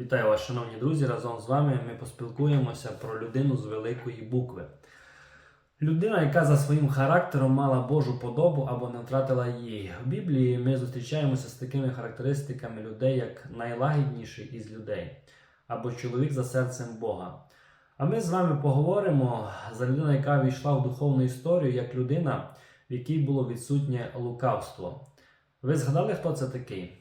Вітаю вас, шановні друзі! Разом з вами ми поспілкуємося про людину з великої букви. Людина, яка за своїм характером мала Божу подобу або не втратила її. В Біблії ми зустрічаємося з такими характеристиками людей, як найлагідніший із людей, або чоловік за серцем Бога. А ми з вами поговоримо за людину, яка війшла в духовну історію як людина, в якій було відсутнє лукавство. Ви згадали, хто це такий?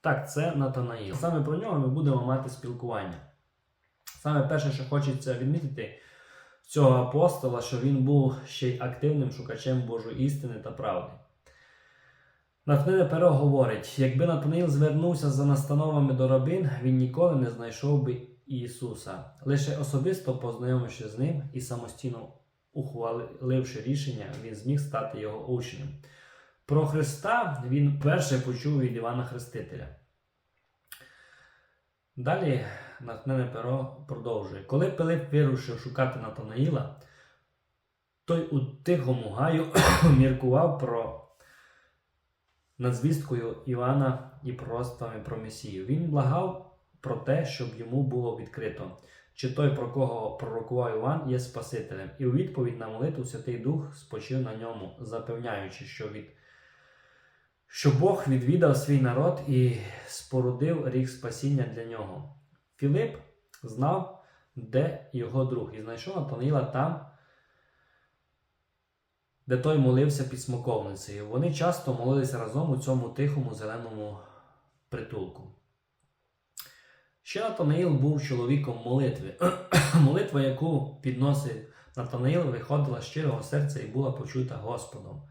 Так, це Натанаїл. Саме про нього ми будемо мати спілкування. Саме перше, що хочеться відмітити цього апостола, що він був ще й активним шукачем Божої істини та правди. Натхнене перо говорить: якби Натанаїл звернувся за настановами до рабин, він ніколи не знайшов би Ісуса. Лише особисто познайомивши з ним і самостійно ухваливши рішення, він зміг стати його учнем. Про Христа він перше почув від Івана Хрестителя. Далі натхнене перо продовжує. Коли Пилип вирушив шукати Натанаїла, той у тихому гаю міркував про надзвісткою Івана і пророцтвами про Месію. Він благав про те, щоб йому було відкрито, чи той, про кого пророкував Іван, є Спасителем. І у відповідь на молитву Святий Дух спочив на ньому, запевняючи, що від що Бог відвідав свій народ і спорудив рік спасіння для нього. Філип знав, де його друг, і знайшов Натанаїла там, де той молився під смоковницею. Вони часто молилися разом у цьому тихому зеленому притулку. Ще Натанаїл був чоловіком молитви. Молитва, яку підносив Натанаїл, виходила з щирого серця і була почута Господом.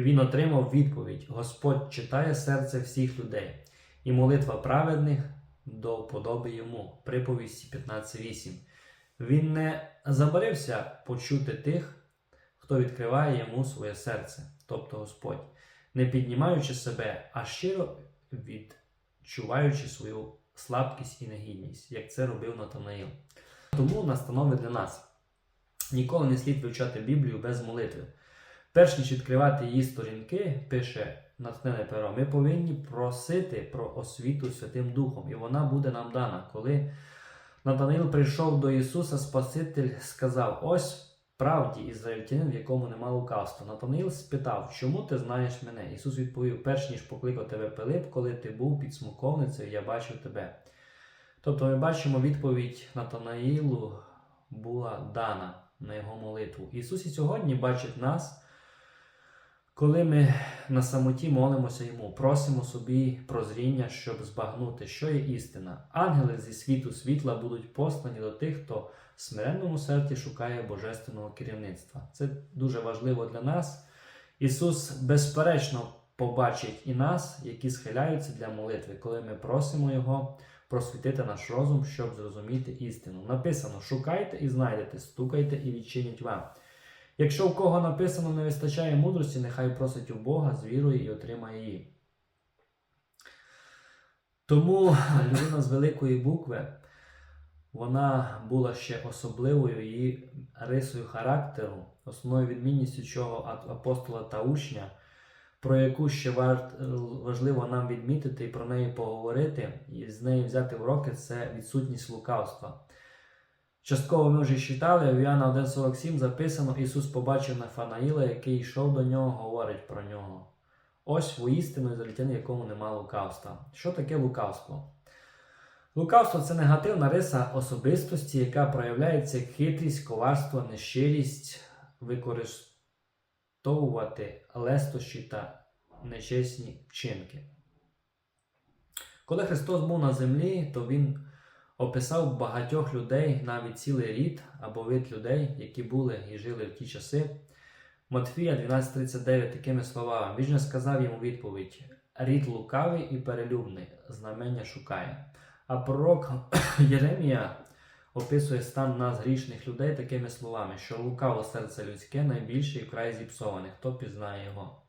Він отримав відповідь: Господь читає серце всіх людей, і молитва праведних до вподоби йому. Приповісті 15.8. Він не забарився почути тих, хто відкриває йому своє серце, тобто Господь, не піднімаючи себе, а щиро відчуваючи свою слабкість і негідність, як це робив Натанаїл. Тому настанови для нас. Ніколи не слід вивчати Біблію без молитви. Перш ніж відкривати її сторінки, пише натхнене перо, ми повинні просити про освіту Святим Духом, і вона буде нам дана. Коли Натанаїл прийшов до Ісуса, Спаситель сказав: Ось правді ізраїльтянин, в якому нема лукавства. Натанаїл спитав, чому ти знаєш мене? Ісус відповів: перш ніж покликав тебе Пилип, коли ти був під смоковницею, я бачив тебе. Тобто ми бачимо відповідь Натанаїлу була дана на його молитву. Ісус і сьогодні бачить нас. Коли ми на самоті молимося йому, просимо собі прозріння, щоб збагнути, що є істина. Ангели зі світу світла будуть послані до тих, хто в смиренному серці шукає божественного керівництва. Це дуже важливо для нас. Ісус, безперечно, побачить і нас, які схиляються для молитви, коли ми просимо Його просвітити наш розум, щоб зрозуміти істину. Написано: шукайте і знайдете, стукайте і відчинять вам. Якщо у кого написано не вистачає мудрості, нехай просить у Бога з вірою і отримає її. Тому людина з великої букви, вона була ще особливою її рисою характеру, основною відмінністю чого апостола та учня, про яку ще важливо нам відмітити і про неї поговорити, і з неї взяти уроки це відсутність лукавства. Частково ми вже читали, в Іоанна 1,47 записано: Ісус побачив Нафанаїла, який йшов до нього, говорить про нього. Ось воістину ізраїльтяни, якому нема лукавства. Що таке лукавство? Лукавство це негативна риса особистості, яка проявляється як хитрість, коварство, нещирість, використовувати лестощі та нечесні вчинки. Коли Христос був на землі, то Він описав багатьох людей, навіть цілий рід або вид людей, які були і жили в ті часи. Матфія 12:39 такими словами: Він же сказав йому відповідь: рід лукавий і перелюбний, знамення шукає. А пророк Єремія описує стан нас грішних людей такими словами, що лукаво серце людське найбільше і вкрай зіпсоване, хто пізнає його.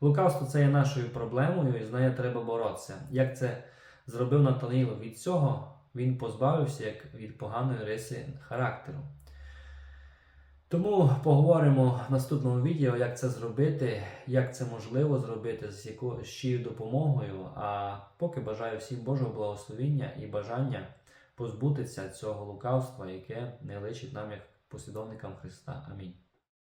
Лукавство це є нашою проблемою, і з нею треба боротися. Як це зробив Натанаїл від цього? Він позбавився як від поганої риси характеру. Тому поговоримо в наступному відео, як це зробити, як це можливо зробити, з якою з чиєю допомогою. А поки бажаю всім Божого благословіння і бажання позбутися цього лукавства, яке не личить нам як послідовникам Христа. Амінь.